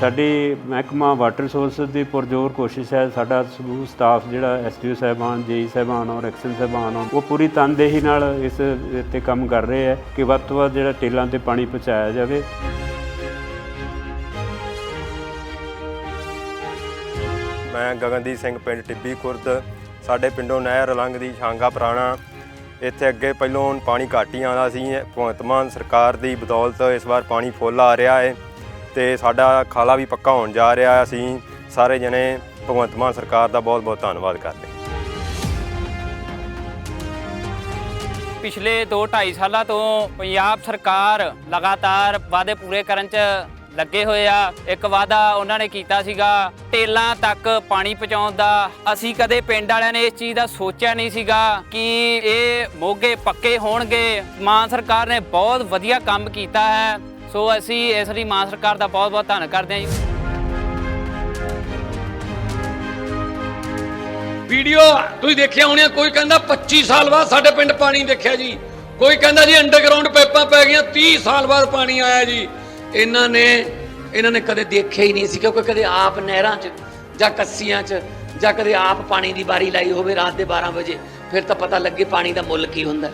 ਸਾਡੀ ਮਹਿਕਮਾ water resources ਦੀ ਪੁਰਜ਼ੋਰ ਕੋਸ਼ਿਸ਼ ਹੈ, ਸਾਡਾ ਸਮੂਹ ਸਟਾਫ ਜਿਹੜਾ ਐਸਟੀਓ ਸਾਹਿਬਾਨ, ਜੇਈ ਸਾਹਿਬਾਨ ਔਰ ਐਕਸ਼ਨ ਸਾਹਿਬਾਨ ਉਹ ਪੂਰੀ ਤਨਦੇਹੀ ਨਾਲ ਇਸ ਤੇ ਕੰਮ ਕਰ ਰਹੇ ਹੈ ਕਿ ਵੱਧ ਤੋਂ ਵੱਧ ਜਿਹੜਾ ਟੇਲਾਂ ਤੇ ਪਾਣੀ ਪਹੁੰਚਾਇਆ ਜਾਵੇ। ਮੈਂ ਗਗਨਦੀਪ ਸਿੰਘ ਪਿੰਡ ਟਿੱਬੀ ਖੁਰਦ, ਸਾਡੇ ਪਿੰਡੋਂ ਨਹਿਰ ਲੰਘਦੀ ਛਾਂਗਾ ਪੁਰਾਣਾ। ਇੱਥੇ ਅੱਗੇ ਪਹਿਲੋਂ ਪਾਣੀ ਘੱਟ ਹੀ ਆਉਂਦਾ ਸੀ, ਭਗਵੰਤ ਮਾਨ ਸਰਕਾਰ ਦੀ ਬਦੌਲਤ ਇਸ ਵਾਰ ਪਾਣੀ ਫੁੱਲ ਆ ਰਿਹਾ ਹੈ। ਤੇ ਸਾਡਾ ਖਾਲਾ ਵੀ ਪੱਕਾ ਹੋਣ ਜਾ ਰਿਹਾ ਅਸੀਂ ਸਾਰੇ ਜਣੇ ਭਗਵੰਤ ਮਾਨ ਸਰਕਾਰ ਦਾ ਬਹੁਤ ਬਹੁਤ ਧੰਨਵਾਦ ਕਰਦੇ ਪਿਛਲੇ 2-2.5 ਸਾਲਾਂ ਤੋਂ ਪੰਜਾਬ ਸਰਕਾਰ ਲਗਾਤਾਰ ਵਾਅਦੇ ਪੂਰੇ ਕਰਨ 'ਚ ਲੱਗੇ ਹੋਏ ਆ। ਇੱਕ ਵਾਅਦਾ ਉਹਨਾਂ ਨੇ ਕੀਤਾ ਸੀਗਾ, ਟੇਲਾਂ ਤੱਕ ਪਾਣੀ ਪਹੁੰਚਾਉਣ ਦਾ। ਅਸੀਂ ਕਦੇ ਪਿੰਡ ਵਾਲਿਆਂ ਨੇ ਇਸ ਚੀਜ਼ ਦਾ ਸੋਚਿਆ ਨਹੀਂ ਸੀਗਾ ਕਿ ਇਹ ਮੋਗੇ ਪੱਕੇ ਹੋਣਗੇ। ਮਾਨ ਸਰਕਾਰ ਨੇ ਬਹੁਤ ਵਧੀਆ ਕੰਮ ਕੀਤਾ ਹੈ। ਸੋ ਅਸੀਂ ਇਸ ਲਈ ਮਾਨ ਸਰਕਾਰ ਦਾ ਬਹੁਤ ਬਹੁਤ ਧੰਨ ਕਰਦੇ ਹਾਂ ਜੀ। ਵੀਡੀਓ ਤੁਸੀਂ ਦੇਖਿਆ ਹੋਣੀਆਂ ਕੋਈ ਕਹਿੰਦਾ 25 ਸਾਲ ਬਾਅਦ ਸਾਡੇ ਪਿੰਡ ਪਾਣੀ ਦੇਖਿਆ ਜੀ। ਕੋਈ ਕਹਿੰਦਾ ਜੀ ਅੰਡਰਗਰਾਉਂਡ ਪਾਈਪਾਂ ਪੈ ਗਈਆਂ 30 ਸਾਲ ਬਾਅਦ ਪਾਣੀ ਆਇਆ ਜੀ। ਇਹਨਾਂ ਨੇ ਇਹਨਾਂ ਨੇ ਕਦੇ ਦੇਖਿਆ ਹੀ ਨਹੀਂ ਸੀ, ਕਿਉਂਕਿ ਕਦੇ ਆਪ ਨਹਿਰਾਂ 'ਚ ਜਾਂ ਕੱਸੀਆਂ 'ਚ ਜਾਂ ਕਦੇ ਆਪ ਪਾਣੀ ਦੀ ਬਾਰੀ ਲਾਈ ਹੋਵੇ ਰਾਤ ਦੇ 12 ਵਜੇ, ਫਿਰ ਤਾਂ ਪਤਾ ਲੱਗੇ ਪਾਣੀ ਦਾ ਮੁੱਲ ਕੀ ਹੁੰਦਾ।